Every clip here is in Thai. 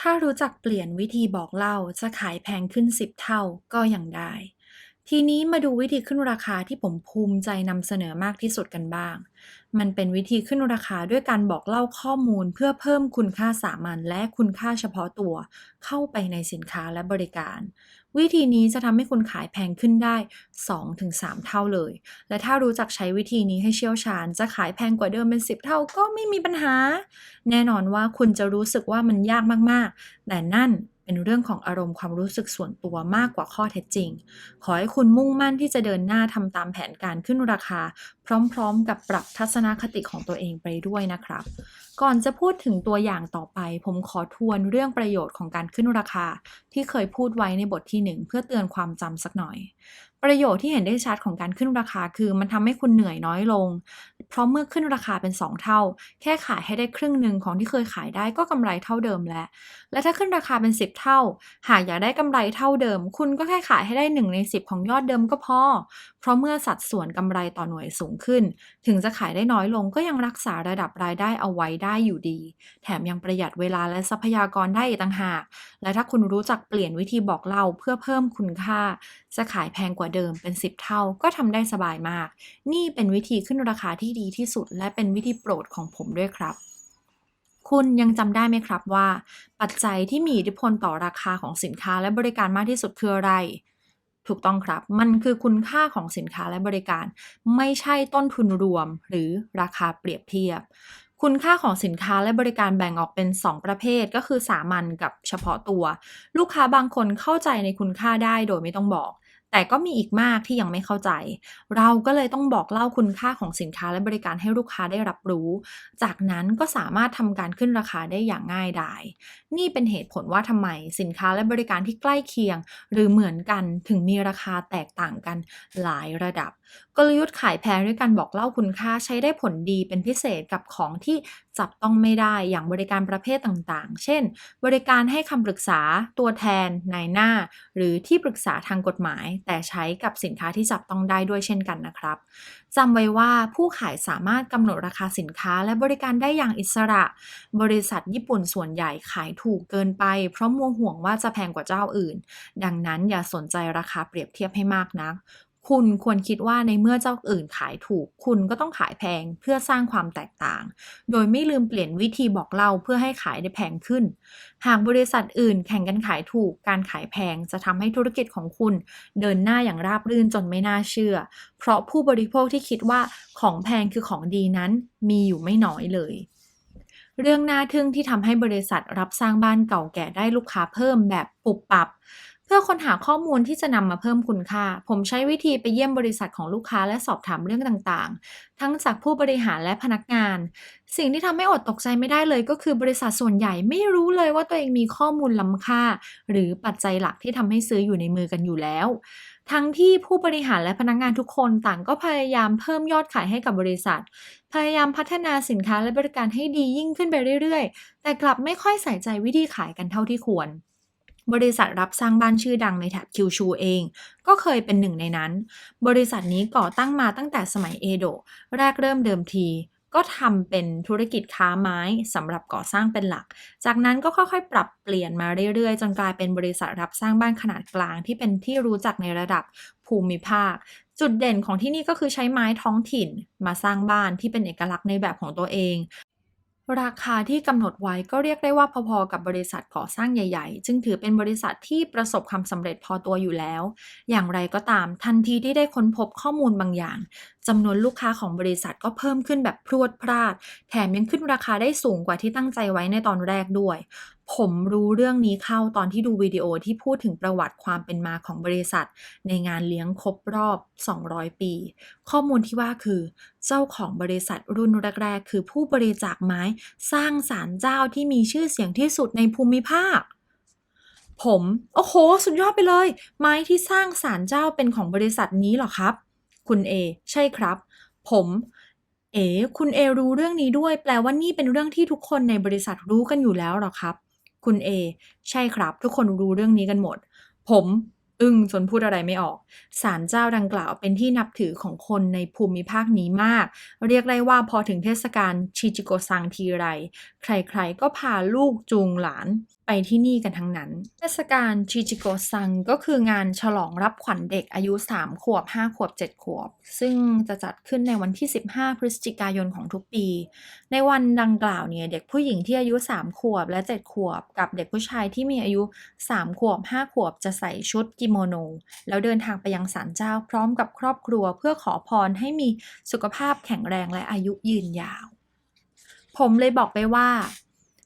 ถ้ารู้จักเปลี่ยนวิธีบอกเล่าจะขายแพงขึ้น 10 เท่าก็ยังได้ ทีนี้มาดูวิธีขึ้นราคาที่ผมภูมิใจนำเสนอมากที่สุดกันบ้าง มันเป็นวิธีขึ้นราคาด้วยการบอกเล่าข้อมูลเพื่อเพิ่มคุณค่าสามัญและคุณค่าเฉพาะตัว เข้าไปในสินค้าและบริการ วิธีนี้จะทำให้คุณขายแพงขึ้นได้ 2-3 เท่าเลย และถ้ารู้จักใช้วิธีนี้ให้เชี่ยวชาญ จะขายแพงกว่าเดิมเป็น 10 เท่าก็ไม่มีปัญหา แน่นอนว่าคุณจะรู้สึกว่ามันยากมากๆ แต่นั่น เป็นเรื่องของอารมณ์ความรู้สึกส่วนตัวมากกว่าข้อเท็จจริง ขอให้คุณมุ่งมั่นที่จะเดินหน้าทำตามแผนการขึ้นราคา พร้อมๆ กับปรับทัศนคติของตัวเองไปด้วยนะครับ ก่อนจะพูดถึงตัวอย่างต่อไป ผมขอทวนเรื่องประโยชน์ของการขึ้นราคา ที่เคยพูดไว้ในบทที่หนึ่งเพื่อเตือนความจำสักหน่อย ประโยชน์ที่เห็นได้ชัดของการขึ้นราคาคือมันทำให้คุณเหนื่อยน้อยลง เพราะเมื่อขึ้นราคาเป็น 2 เท่า แค่ขายให้ได้ครึ่งหนึ่งของที่เคยขายได้ก็กำไรเท่าเดิมแล้ว และถ้าขึ้นราคาเป็น 10 เท่า หากอยากได้กำไรเท่าเดิม คุณก็แค่ขายให้ได้ 1 ใน 10 ของยอดเดิมก็พอ เพราะเมื่อสัดส่วนกำไรต่อหน่วยสูงขึ้น ถึงจะขายได้น้อยลงก็ยังรักษาระดับรายได้เอาไว้ได้อยู่ดี แถมยังประหยัดเวลาและทรัพยากรได้อีกต่างหาก และถ้าคุณรู้จักเปลี่ยนวิธีบอกเล่าเพื่อเพิ่มคุณค่า จะขายแพงกว่าเดิมเป็น 10 เท่าก็ทำได้สบายมาก นี่เป็นวิธีขึ้นราคาที่ดีที่สุด และเป็นวิธีโปรดของผมด้วยครับคุณยังจำได้ไหมครับว่า ปัจจัยที่มีอิทธิพลต่อราคาของสินค้าและบริการมากที่สุดคืออะไร ถูกต้องครับ มันคือคุณค่าของสินค้าและบริการ ไม่ใช่ต้นทุนรวม หรือราคาเปรียบเทียบ คุณค่าของสินค้าและบริการแบ่งออกเป็น 2 ประเภทก็คือสามัญกับเฉพาะตัว ลูกค้าบางคนเข้าใจในคุณค่าได้โดยไม่ต้องบอก แต่ก็มีอีกมากที่ยังไม่เข้าใจ เราก็เลยต้องบอกเล่าคุณค่าของสินค้าและบริการให้ลูกค้าได้รับรู้ จากนั้นก็สามารถทำการขึ้นราคาได้อย่างง่ายดาย นี่เป็นเหตุผลว่าทำไมสินค้าและบริการที่ใกล้เคียง หรือเหมือนกันถึงมีราคาแตกต่างกันหลายระดับ กลยุทธ์ขายแพงด้วยการบอกเล่าคุณค่าใช้ได้ผลดีเป็นพิเศษกับของที่จับต้องไม่ได้อย่างบริการประเภทต่างๆ เช่น บริการให้คำปรึกษาตัวแทนนายหน้า หรือที่ปรึกษาทางกฎหมาย แต่ใช้กับสินค้าที่จับต้องได้ด้วยเช่นกันนะครับจำไว้ว่าผู้ขายสามารถกำหนดราคาสินค้าและบริการได้อย่างอิสระ บริษัทญี่ปุ่นส่วนใหญ่ขายถูกเกินไป เพราะมัวห่วงว่าจะแพงกว่าเจ้าอื่น ดังนั้นอย่าสนใจราคาเปรียบเทียบให้มากนัก คุณควรคิดว่าในเมื่อเจ้าอื่นขายถูก คุณก็ต้องขายแพงเพื่อสร้างความแตกต่าง โดยไม่ลืมเปลี่ยนวิธีบอกเล่าเพื่อให้ขายได้แพงขึ้น หากบริษัทอื่นแข่งกันขายถูก การขายแพงจะทำให้ธุรกิจของคุณ เดินหน้าอย่างราบรื่นจนไม่น่าเชื่อ เพราะผู้บริโภคที่คิดว่าของแพงคือของดีนั้น มีอยู่ไม่น้อยเลยเรื่องน่าทึ่งที่ทำให้บริษัทรับสร้างบ้านเก่าแก่ได้ลูกค้าเพิ่มแบบปุบปับ พื่อค้นหาข้อมูลที่จะนำมาเพิ่มคุณค่า ผมใช้วิธีไปเยี่ยมบริษัทของลูกค้าและสอบถามเรื่องต่างๆ ทั้งจากผู้บริหารและพนักงาน สิ่งที่ทำให้อดตกใจไม่ได้เลยก็คือบริษัทส่วนใหญ่ไม่รู้เลยว่าตัวเองมีข้อมูลล้ำค่า หรือปัจจัยหลักที่ทำให้ซื้ออยู่ในมือกันอยู่แล้ว ทั้งที่ผู้บริหารและพนักงานทุกคนต่างก็พยายามเพิ่มยอดขายให้กับบริษัท พยายามพัฒนาสินค้าและบริการให้ดียิ่งขึ้นไปเรื่อยๆ แต่กลับไม่ค่อยใส่ใจวิธีขายกันเท่าที่ควร บริษัทรับสร้างบ้านชื่อดังในแถบคิวชูเอง ก็เคยเป็นหนึ่งในนั้น บริษัทนี้ก่อตั้งมาตั้งแต่สมัยเอโดะแรกเริ่มเดิมที ก็ทำเป็นธุรกิจค้าไม้สำหรับก่อสร้างเป็นหลัก จากนั้นก็ค่อยๆ ปรับเปลี่ยนมาเรื่อยๆ จนกลายเป็นบริษัทรับสร้างบ้านขนาดกลางที่เป็นที่รู้จักในระดับภูมิภาค จุดเด่นของที่นี่ก็คือใช้ไม้ท้องถิ่นมาสร้างบ้านที่เป็นเอกลักษณ์ในแบบของตัวเอง ราคาที่กำหนดไว้ก็เรียกได้ว่าพอๆกับบริษัทก่อสร้างใหญ่ ๆ จึงถือเป็นบริษัทที่ประสบความสำเร็จพอตัวอยู่แล้ว อย่างไรก็ตามทันทีที่ได้ค้นพบข้อมูลบางอย่าง จำนวนลูกค้าของบริษัทก็เพิ่มขึ้นแบบพรวดพราด แถมยังขึ้นราคาได้สูงกว่าที่ตั้งใจไว้ในตอนแรกด้วย ผมรู้เรื่องนี้เข้าตอนที่ดูวิดีโอที่พูดถึงประวัติความเป็นมาของบริษัท ในงานเลี้ยงครบรอบ 200 ปี ข้อมูลที่ว่าคือ เจ้าของบริษัทรุ่นแรกๆ คือผู้บริจาคไม้สร้างศาลเจ้าที่มีชื่อเสียงที่สุดในภูมิภาคผม โอ้โห สุดยอดไปเลย ไม้ที่สร้างศาลเจ้าเป็นของบริษัทนี้หรอครับ คุณเอใช่ครับ ผม เอ๋คุณเอรู้เรื่องนี้ด้วย แปลว่านี่เป็นเรื่องที่ทุกคนในบริษัทรู้กันอยู่แล้วหรอครับ คุณเอใช่ครับ ทุกคนรู้เรื่องนี้กันหมด ผมอึ้งจนพูดอะไรไม่ออก ศาลเจ้าดังกล่าวเป็นที่นับถือของคนในภูมิภาคนี้มาก เรียกได้ว่าพอถึงเทศกาลชิจิโกซังทีไร ใครๆ ก็พาลูกจูงหลาน ไปที่นี่กันทั้งนั้น เทศกาลชิจิโกซังก็คืองานฉลองรับขวัญเด็กอายุ 3 ขวบ 5 ขวบ 7 ขวบ ซึ่งจะจัดขึ้นในวันที่ 15 พฤศจิกายนของทุกปี ในวันดังกล่าวเนี่ยเด็กผู้หญิงที่อายุ 3 ขวบและ 7 ขวบ กับเด็กผู้ชายที่มีอายุ 3 ขวบ 5 ขวบ จะใส่ชุดกิโมโน แล้วเดินทางไปยังศาลเจ้าพร้อมกับครอบครัวเพื่อขอพรให้มีสุขภาพแข็งแรงและอายุยืนยาว ผมเลยบอกไปว่า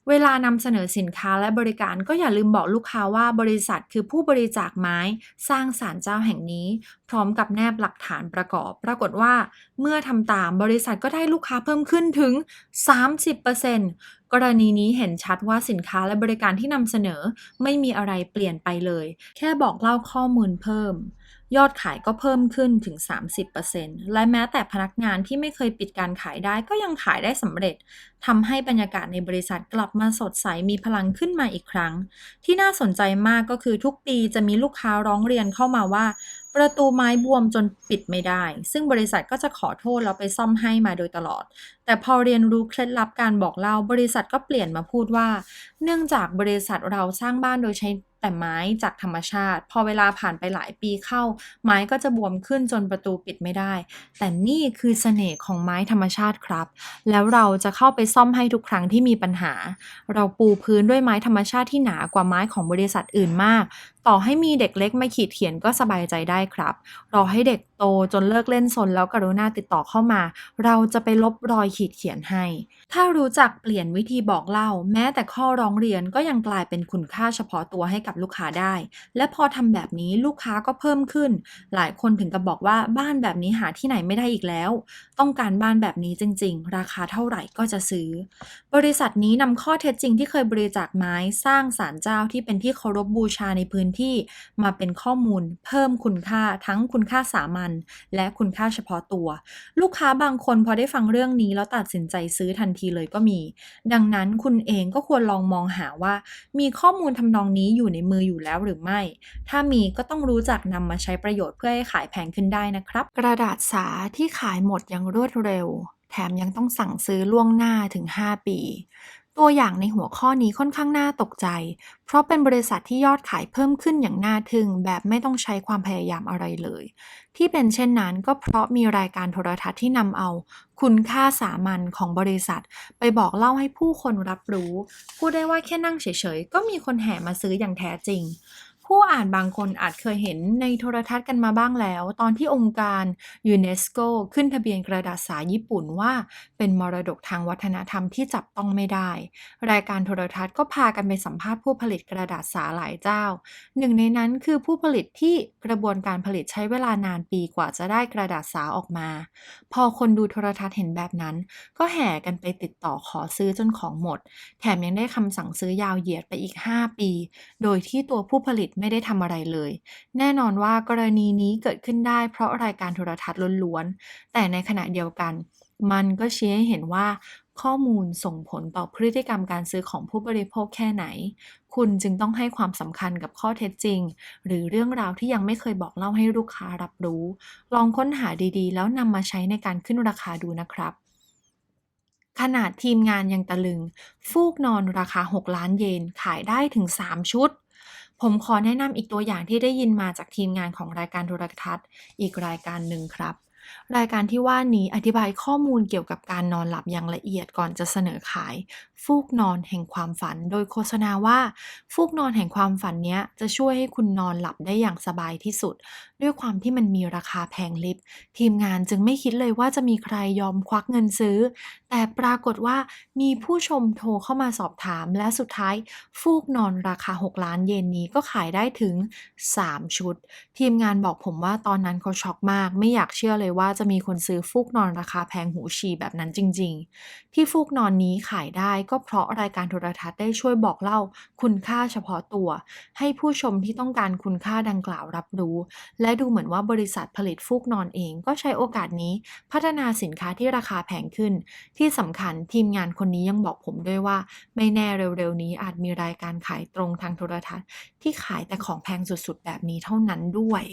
เวลานำเสนอสินค้าและบริการก็อย่าลืมบอกลูกค้าว่าบริษัทคือผู้บริจาคไม้สร้างศาลเจ้าแห่งนี้ พร้อมกับแนบหลักฐานประกอบ ปรากฏว่าเมื่อทำตามบริษัทก็ได้ลูกค้าเพิ่มขึ้นถึง 30%กรณีนี้เห็นชัดว่าสินค้าและบริการที่นำเสนอไม่มีอะไรเปลี่ยนไปเลย แค่บอกเล่าข้อมูลเพิ่ม ยอดขายก็เพิ่มขึ้นถึง 30%และแม้แต่พนักงานที่ไม่เคยปิดการขายได้ก็ยังขายได้สำเร็จทำให้บรรยากาศในบริษัทกลับมาสดใสมีพลังขึ้นมาอีกครั้ง ที่น่าสนใจมากก็คือทุกปีจะมีลูกค้าร้องเรียนเข้ามาว่า ประตูไม้บวมจนปิดไม่ได้ ซึ่งบริษัทก็จะขอโทษแล้วไปซ่อมให้มาโดยตลอด แต่พอเรียนรู้เคล็ดลับการบอกเล่า บริษัทก็เปลี่ยนมาพูดว่า เนื่องจากบริษัทเราสร้างบ้านโดยใช้ แต่ไม้จากธรรมชาติ พอเวลาผ่านไปหลายปีเข้า ไม้ก็จะบวมขึ้นจนประตูปิดไม่ได้ แต่นี่คือเสน่ห์ของไม้ธรรมชาติครับ แล้วเราจะเข้าไปซ่อมให้ทุกครั้งที่มีปัญหา เราปูพื้นด้วยไม้ธรรมชาติที่หนากว่าไม้ของบริษัทอื่นมาก ต่อให้มีเด็กเล็กมาขีดเขียนก็สบายใจได้ครับรอให้เด็กโตจนเลิกเล่นซนแล้วกรุณาติดต่อเข้ามา เราจะไปลบรอยขีดเขียนให้ ถ้ารู้จักเปลี่ยนวิธีบอกเล่า แม้แต่ข้อร้องเรียนก็ยังกลายเป็นคุณค่าเฉพาะตัวให้กับลูกค้าได้ และพอทำแบบนี้ลูกค้าก็เพิ่มขึ้น หลายคนถึงกับบอกว่าบ้านแบบนี้หาที่ไหนไม่ได้อีกแล้ว ต้องการบ้านแบบนี้จริง ๆ ราคาเท่าไหร่ก็จะซื้อ บริษัทนี้นำข้อเท็จจริงที่เคยบริจาคไม้สร้างศาลเจ้าที่เป็นที่เคารพบูชาในพื้นที่ มาเป็นข้อมูล เพิ่มคุณค่าทั้งคุณค่าสามัญและคุณค่าเฉพาะตัว ลูกค้าบางคนพอได้ฟังเรื่องนี้แล้วตัดสินใจซื้อทันทีเลยก็มี ดังนั้นคุณเองก็ควรลองมองหาว่า มีข้อมูลทำนองนี้อยู่ในมืออยู่แล้วหรือไม่ ถ้ามีก็ต้องรู้จักนำมาใช้ประโยชน์เพื่อให้ขายแพงขึ้นได้นะครับ กระดาษสาที่ขายหมดอย่างรวดเร็ว แถมยังต้องสั่งซื้อล่วงหน้าถึง 5 ปี ตัวอย่างในหัวข้อนี้ค่อนข้างน่าตกใจ เพราะเป็นบริษัทที่ยอดขายเพิ่มขึ้นอย่างน่าทึ่ง แบบไม่ต้องใช้ความพยายามอะไรเลย ที่เป็นเช่นนั้นก็เพราะมีรายการโทรทัศน์ที่นำเอา คุณค่าสามัญของบริษัท ไปบอกเล่าให้ผู้คนรับรู้ พูดได้ว่าแค่นั่งเฉยๆ ก็มีคนแห่มาซื้ออย่างแท้จริง ผู้อ่านบางคนอาจเคยเห็นในโทรทัศน์กันมาบ้างแล้ว ตอนที่องค์การยูเนสโกขึ้นทะเบียนกระดาษสาญี่ปุ่นว่า เป็นมรดกทางวัฒนธรรมที่จับต้องไม่ได้ รายการโทรทัศน์ก็พากันไปสัมภาษณ์ผู้ผลิตกระดาษสาหลายเจ้า หนึ่งในนั้นคือผู้ผลิตที่กระบวนการผลิตใช้เวลานานปีกว่าจะได้กระดาษสาออกมา พอคนดูโทรทัศน์เห็นแบบนั้น ก็แห่กันไปติดต่อขอซื้อจนของหมด แถมยังได้คำสั่งซื้อยาวเหยียดไปอีก 5 ปี โดยที่ตัวผู้ผลิตไม่ได้ทำอะไรเลย แน่นอนว่ากรณีนี้เกิดขึ้นได้เพราะรายการโทรทัศน์ล้วนๆ แต่ในขณะเดียวกัน มันก็ชี้ให้เห็นว่าข้อมูลส่งผลต่อพฤติกรรมการซื้อของผู้บริโภคแค่ไหน คุณจึงต้องให้ความสำคัญกับข้อเท็จจริง หรือเรื่องราวที่ยังไม่เคยบอกเล่าให้ลูกค้ารับรู้ ลองค้นหาดีๆ แล้วนำมาใช้ในการขึ้นราคาดูนะครับ ขนาดทีมงานยังตะลึง ฟูกนอนราคา 6 ล้านเยนขายได้ถึง 3 ชุด ผมขอแนะนำอีกตัวอย่างที่ได้ยินมาจากทีมงานของรายการโทรทัศน์อีกรายการหนึ่งครับรายการที่ว่านี้อธิบายข้อมูลเกี่ยวกับการนอนหลับอย่างละเอียดก่อนจะเสนอขาย ฟูกนอนแห่งความฝัน โดยโฆษณาว่า ฟูกนอนแห่งความฝันนี้จะช่วยให้คุณนอนหลับได้อย่างสบายที่สุด ด้วยความที่มันมีราคาแพงลิบ ทีมงานจึงไม่คิดเลยว่าจะมีใครยอมควักเงินซื้อ แต่ปรากฏว่ามีผู้ชมโทรเข้ามาสอบถาม และสุดท้าย ฟูกนอนราคา 6 ล้านเยนนี้ก็ขายได้ถึง 3 ชุด ทีมงานบอกผมว่าตอนนั้นเขาช็อกมาก ไม่อยากเชื่อเลยว่าจะมีคนซื้อฟูกนอนราคาแพงหูฉี่แบบนั้นจริง ๆ ที่ฟูกนอนนี้ขายได้ก็เพราะรายการโทรทัศน์ได้ช่วยบอกเล่าคุณค่าเฉพาะตัว ให้ผู้ชมที่ต้องการคุณค่าดังกล่าวรับรู้ และดูเหมือนว่าบริษัทผลิตฟูกนอนเองก็ใช้โอกาสนี้ พัฒนาสินค้าที่ราคาแพงขึ้น ที่สำคัญทีมงานคนนี้ยังบอกผมด้วยว่า ไม่แน่เร็วๆนี้อาจมีรายการขายตรงทางโทรทัศน์ ที่ขายแต่ของแพงสุดๆ แบบนี้เท่านั้นด้วย